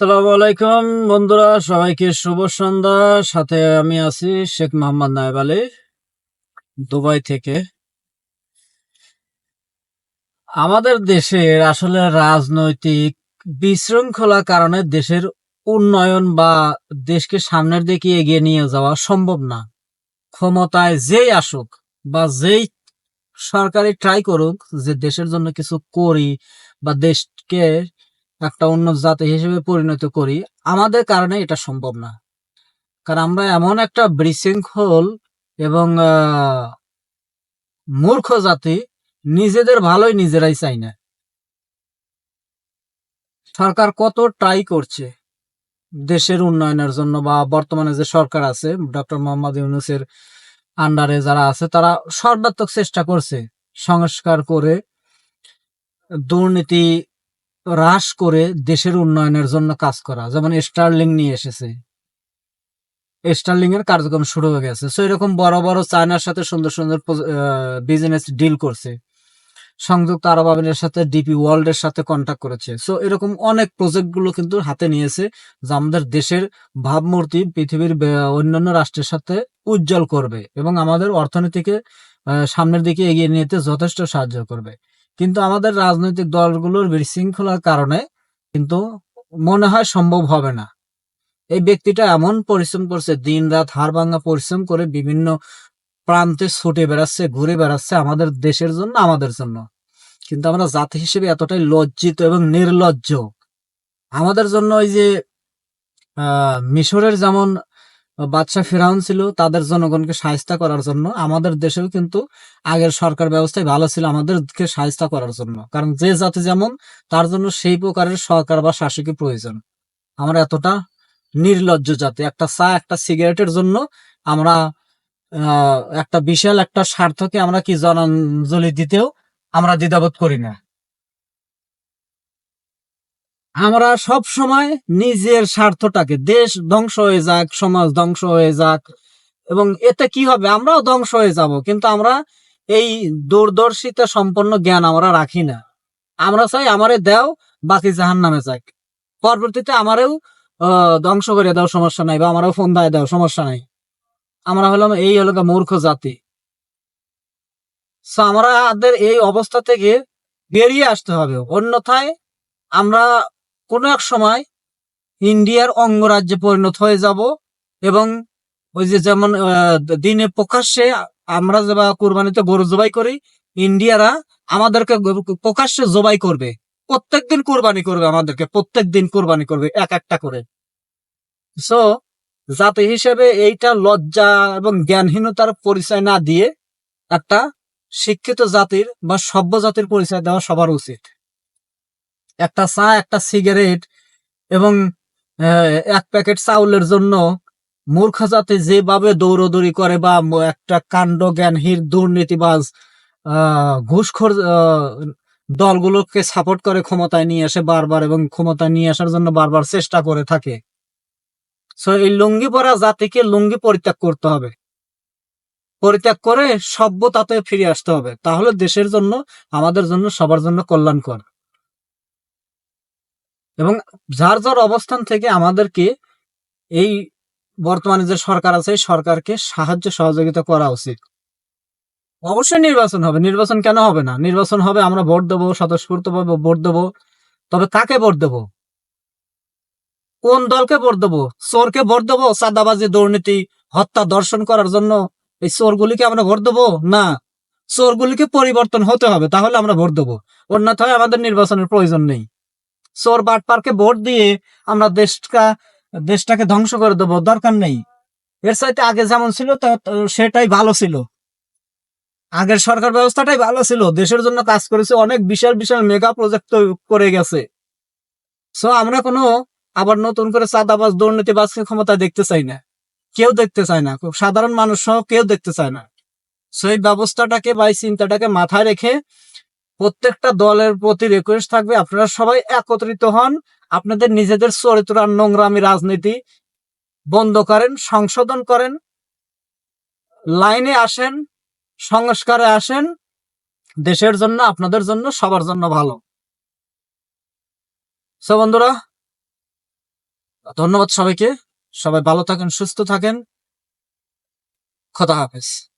আসসালামু আলাইকুম বন্ধুরা, সবাইকে শুভ সন্ধ্যা। সাথে আমি আছি শেখ মোহাম্মদ নায়েব আলী, দুবাই থেকে। আমাদের দেশের আসলে রাজনৈতিক বিশৃঙ্খলা কারণে দেশের উন্নয়ন বা দেশকে সামনের দিকে এগিয়ে নিয়ে যাওয়া সম্ভব না। ক্ষমতায় যেই আসুক বা যেই সরকারি ট্রাই করুক যে দেশের জন্য কিছু করি বা দেশকে একটা উন্নত জাতি হিসেবে পরিণত করি, আমাদের কারণে এটা সম্ভব না। কারণ আমরা এমন একটা বিশৃঙ্খল এবং মূর্খ জাতি, নিজেদের ভালোই নিজেরাই চাই না। সরকার কত ট্রাই করছে দেশের উন্নয়নের জন্য বা বর্তমানে যে সরকার আছে ডক্টর মোহাম্মদ ইউনুসের আন্ডারে যারা আছে, তারা সর্বাত্মক চেষ্টা করছে সংস্কার করে দুর্নীতি হ্রাস করে দেশের উন্নয়নের জন্য কাজ করা। যেমন স্টারলিং নিয়ে এসেছে। স্টারলিং এর কার্যক্রম শুরু হয়ে গেছে। সো এরকম বড় বড় চায়নার সাথে সুন্দর সুন্দর বিজনেস ডিল করছে। সংযুক্ত আরব আমিরের সাথে ডিপি ওয়ার্ল্ড এর সাথে কন্ট্যাক্ট করেছে। সো এরকম অনেক প্রজেক্টগুলো কিন্তু হাতে নিয়েছে, যা আমাদের দেশের ভাবমূর্তি পৃথিবীর অন্যান্য রাষ্ট্রের সাথে উজ্জ্বল করবে এবং আমাদের অর্থনীতিকে সামনের দিকে এগিয়ে নিতে যথেষ্ট সাহায্য করবে। কিন্তু আমাদের রাজনৈতিক দলগুলোর বিশৃঙ্খলার কারণে কিন্তু মনে হয় সম্ভব হবে না। এই ব্যক্তিটা এমন পরিশ্রম করছে দিন রাত হাড় ভাঙা পরিশ্রম করে বিভিন্ন প্রান্তে ছুটে বেড়াচ্ছে, ঘুরে বেড়াচ্ছে আমাদের দেশের জন্য, আমাদের জন্য। কিন্তু আমরা জাতি হিসেবে এতটাই লজ্জিত এবং নির্লজ্জ। আমাদের জন্য ওই যে মিশরের যেমন বাদশাহ ফেরাউন ছিল তাদের জনগণকে সাহায্য করার জন্য। আমাদের দেশেও কিন্তু আগের সরকার ব্যবস্থায় ভালো ছিল আমাদেরকে সাহায্য করার জন্য। কারণ যে জাতি যেমন, তার জন্য সেই প্রকারের সরকার বা শাসকের প্রয়োজন। আমরা এতটা নির্লজ্জ জাতি। একটা চা, একটা সিগারেটের জন্য আমরা একটা বিশাল একটা স্বার্থকে আমরা কি জনাঞ্জলি দিতেও আমরা দ্বিধাবোধ করি না। আমরা সব সময় নিজের স্বার্থটাকে, দেশ ধ্বংস হয়ে যাক, সমাজ ধ্বংস হয়ে যাক, এবং এতে কি হবে? আমরাও ধ্বংস হয়ে যাব, কিন্তু আমরা এই দূরদর্শিতা সম্পন্ন জ্ঞান আমরা রাখি না। আমরা চাই আমারে দেও, বাকি জাহান নামে যাক। পরবর্তীতে আমারেও ধ্বংস করে দাও সমস্যা নাই, বা আমারও ফোন দায় দাও সমস্যা নাই। আমরা হলাম, এই হলো মূর্খ জাতি। আমাদের এই অবস্থা থেকে বেরিয়ে আসতে হবে। অন্যথায় আমরা কোনো এক সময় ইন্ডিয়ার অঙ্গরাজ্যে পরিণত হয়ে যাব এবং ওই যে যেমন দিনে প্রকাশ্যে আমরা যে বা কুরবানিতে গরু জবাই করি, ইন্ডিয়ারা আমাদেরকে প্রকাশ্যে জবাই করবে। প্রত্যেকদিন কোরবানি করবে আমাদেরকে, প্রত্যেকদিন কোরবানি করবে, এক একটা করে। সো জাতি হিসেবে এইটা লজ্জা এবং জ্ঞানহীনতার পরিচয় না দিয়ে একটা শিক্ষিত জাতির বা সভ্য জাতির পরিচয় দেওয়া সবার উচিত। একটা চা, একটা সিগারেট এবং এক প্যাকেট চাউলের জন্য মূর্খ জাতি যেভাবে দৌড়দৌড়ি করে বা একটা কাণ্ড জ্ঞানহীন দুর্নীতিবাজ ঘুষখোর দলগুলোকে সাপোর্ট করে ক্ষমতায় নিয়ে আসে বারবার এবং ক্ষমতায় নিয়ে আসার জন্য বারবার চেষ্টা করে থাকে। সো এই লুঙ্গি পরা জাতিকে লুঙ্গি পরিত্যাগ করতে হবে। পরিত্যাগ করে সভ্যতাতে ফিরে আসতে হবে। তাহলে দেশের জন্য, আমাদের জন্য, সবার জন্য কল্যাণকর। এবং যার যার অবস্থান থেকে আমাদেরকে এই বর্তমানে যে সরকার আছে সরকারকে সাহায্য সহযোগিতা করা উচিত। অবশ্যই নির্বাচন হবে। নির্বাচন কেন হবে না? নির্বাচন হবে, আমরা ভোট দেবো স্বতঃস্ফূর্তভাবে ভোট দেবো। তবে কাকে ভোট দেবো? কোন দলকে ভোট দেবো? চোরকে ভোট দেবো? চাঁদাবাজি, দুর্নীতি, হত্যা দর্শন করার জন্য এই চোরগুলিকে আমরা ভোট দেবো? না। চোরগুলিকে পরিবর্তন হতে হবে, তাহলে আমরা ভোট দেবো। অন্যথায় আমাদের নির্বাচনের প্রয়োজন নেই। চোর বাট বাটপারকে ভোট দিয়ে আমরা দেশটা, দেশটাকে ধ্বংস করে দেবো, দরকার নেই। এর চাইতে আগে যেমন ছিল সেটাই ভালো ছিল। আগের সরকার ব্যবস্থাটাই ভালো ছিল, দেশের জন্য কাজ করেছে, অনেক বিশাল বিশাল মেগা প্রজেক্ট করে গেছে। সো আমরা কোনো আবার নতুন করে চাঁদাবাজ, দুর্নীতিবাজকে ক্ষমতা দেখতে চাই না। কেউ দেখতে চায় না, খুব সাধারণ মানুষ সহ কেউ দেখতে চায় না। সো এই ব্যবস্থাটাকে বা চিন্তাটাকে মাথায় রেখে প্রত্যেকটা দলের প্রতি রিকোয়েস্ট থাকবে, আপনারা সবাই একত্রিত হন। আপনাদের নিজেদের চরিত্র আর নোংরামি রাজনীতি বন্ধ করেন, সংশোধন করেন, লাইনে আসেন, সংস্কারে আসেন। দেশের জন্য, আপনাদের জন্য, সবার জন্য ভালো। সো বন্ধুরা, ধন্যবাদ সবাইকে। সবাই ভালো থাকেন, সুস্থ থাকেন। খোদা হাফেজ।